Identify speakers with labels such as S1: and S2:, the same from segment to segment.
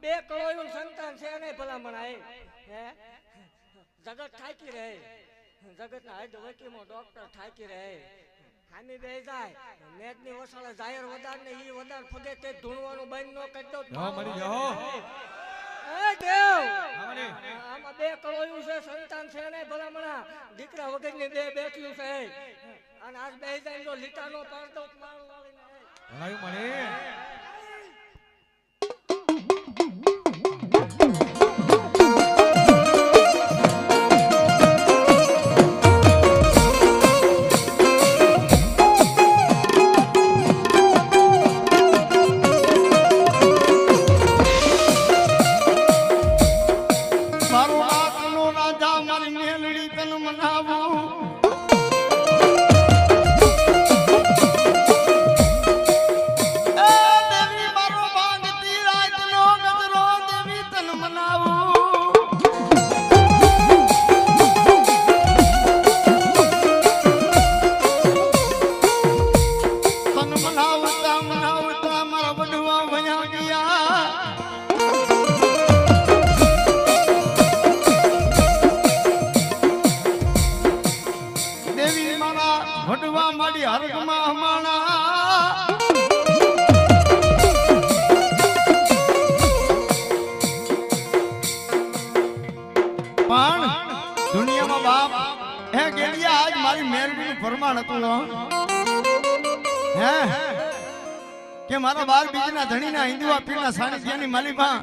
S1: બે કરોડનું સંતાન છે નહીં ભલામણ હે? જગત થાકી રહે. જગતના હાઈડ વકીમો ડોક્ટર થાકી રહે. ખાની બે જાય. મેદની વસાળે જાહેર વધાર ને ઈ વધાર ફગે તે ધૂણવાનું બંધ ન કરતો
S2: જાઓ મરી જાઓ.
S1: એ દેવ. આમાં બે કરોયું છે સંતાન છે નહીં ભલામણા. દીકરા વગરની બે બેઠ્યું છે. અને આજ બે જાય જો લીટાનો પાડતો મારું વાળીને
S2: ભલાયું મળી.
S3: મારા વડવા માડી હરકમાં હમાણા પણ દુનિયામાં બાપ, હે ગેડિયા, આજ મારી મેરડીનું ફરમાન હતું, હો. કે મારા બાર બીજના ધણીના હિન્દુઆ પીરના સાનિધ્યની માલિકા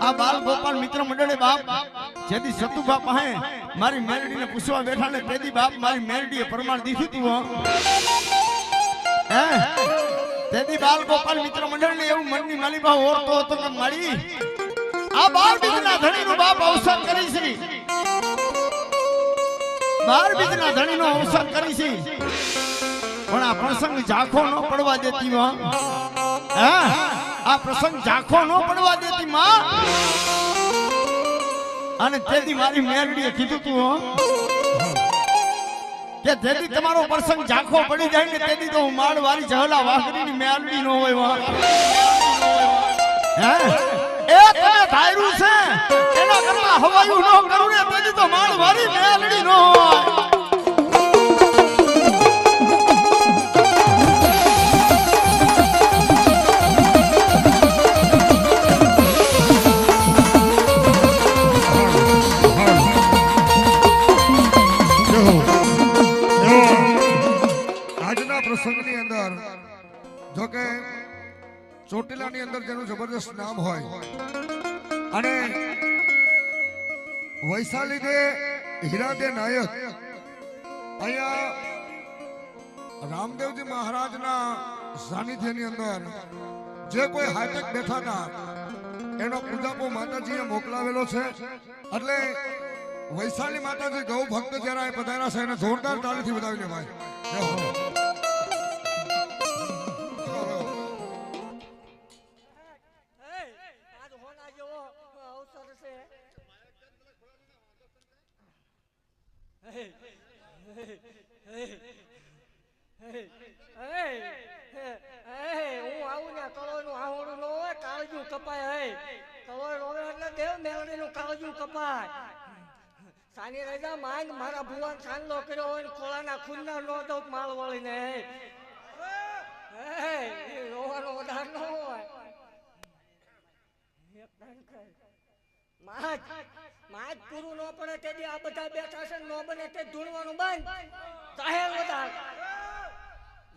S3: આ બાલ ગોપાલ મિત્ર મંડળે બાપ જેથી સતુભા પાસે મારી મેરડીને પૂછવા બેઠા ને પેદી બાપ મારી મેરડીએ પ્રમાણ દીધું તું, હો. તેદી બાલ ગોપાલ મિત્ર મંડળને એવું મનની માલિકા ઓળતો હતો કે મળી આ બાર બીજના ધણીનું બાપ અવસાન કરી છે. બાર બીજના નું અવસાન કરી છે. પણ આ પ્રસંગ ઝાંખો ન પડવા દેતી માં હા? આ પ્રસંગ ઝાંખો ન પડવા દેતી, માં. અને તેથી મારી મેરડીએ કીધું તું કે જેથી તમારો પ્રસંગ ઝાંખો પડી જાય ને તેથી તો હું માળ વાળી જહલા વાઘરીની મેરડી ન હોય વા હે? એ તમે ધાર્યું છે. એના કરતા હવાયું ન કરું ને તેથી તો માળ વારી મેરડી નો હોય.
S4: આજના પ્રસંગની અંદર જો કે ચોટીલાની અંદર જેનું જબરદસ્ત નામ હોય, અને વૈશાલી દે હીરાદે નાયક, અહીંયા રામદેવજી મહારાજના સાનિધ્યની અંદર જે કોઈ હાઈટેક બેઠા હતા એનો પૂજાપો માતાજીએ મોકલાવેલો છે. એટલે વૈશાલી માતાજી ગૌ ભક્ત જરા પધાર્યા છે એને જોરદાર તાળીથી ભાઈ
S1: કળોયનું આહોડું કાળજું કપાય હે કળોય રોવે એટલે દેવ મેળવીનું કાળજું કપાય સાની રજા માંગ, મારા ભુવન સાંદલો કર્યો હોય ખોળાના ખૂનના નો દઉં માળ વળીને એ રોવાનો વધાર ન હોય. માજ માજ પૂરું ન પડે તે આ બધા બેઠા છે ન બને તે ધૂણવાનું બંધ. જાહેર વધાર.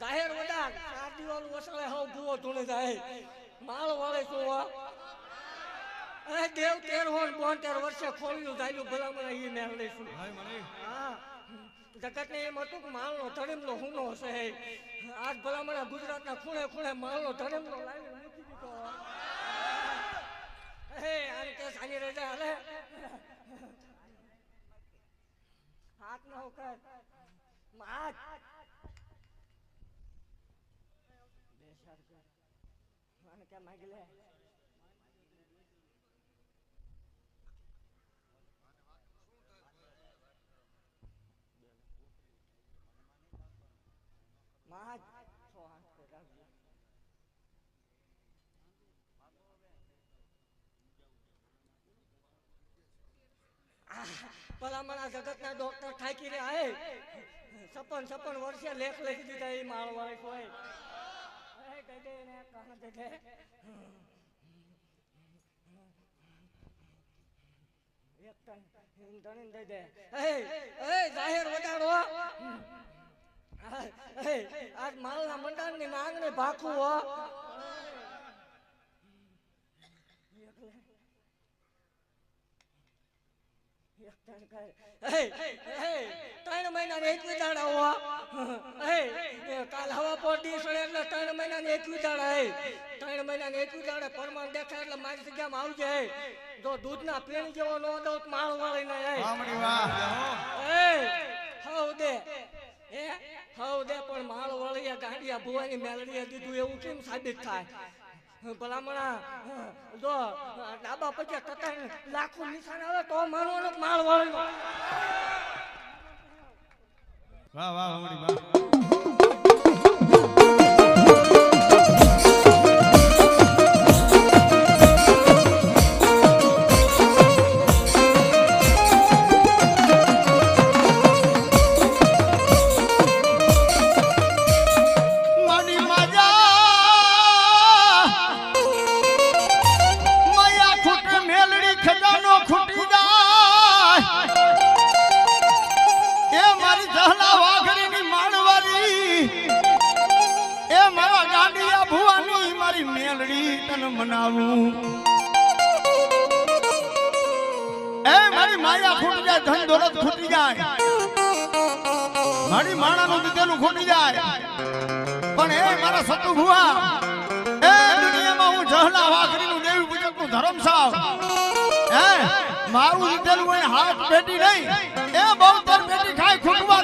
S1: જાહેર વધાર. દિવાલ વસળે હવ ભૂવો ધૂણે જાય. માળ વાળે શું એ દેવ તેર હોન બોતેર વર્ષે ખોલ્યું જાયલું ભલામણ ઈ મેળ લઈશું. હા જગત ને એમ હતું કે માલનો ધડમનો હુનો છે આજ ભલામણા ગુજરાતના ખૂણે ખૂણે માલનો લાવી મૂકી દીધો. હે આને કે સાની રજા હલે. હાથ ન કર માત બેસાડ કર. આને કે માગી લે માત છો હાથ પર રાખજો ભલામણા જગતના ડોક્ટર થાકી રહ્યા સપન સપન વર્ષે લેખ લખી દીધા એ માળ વાળી કોઈ ને જાહેર વડાડો આજ માલના મંડાણની નાંગને ભાખું હો. ત્રણ મહિના ને એકવી દાડા હો. કાલ હવા પડતી સડે એટલે ત્રણ મહિના ને એકવી દાડા હે. ત્રણ મહિના ને એકવી દાડા પરમાણ દેખાય એટલે મારી જગ્યામાં આવજે હે. જો દૂધના પીણ જેવો ન દઉં તો માળ વાળી ને હે. હવ દે. એ હવ દે પણ માળ વાળી ગાંડિયા ભુવાની મેલડીએ દીધું એવું કેમ સાબિત થાય? ભલામણા. જો ડાબા પછી તતા લાખો નિશાન આવે તો મારવાનો માળ વાળો.
S3: વાહ વાહ વાહ. મનાવું. એ, મારી માયા ખૂટી જાય, ધન દોલત ખૂટી જાય. મારી માણાનું દીધેલું ખૂટી જાય. પણ એ મારા સતુ ભુવા, એ દુનિયામાં હું જહલા વાઘરીનું દેવી પૂજકનું ધર્મ સાવ હે, મારું દીધેલું હોય હાથ પેટી નહીં. એ બહુ તર પેટી ખાય, ખૂટવા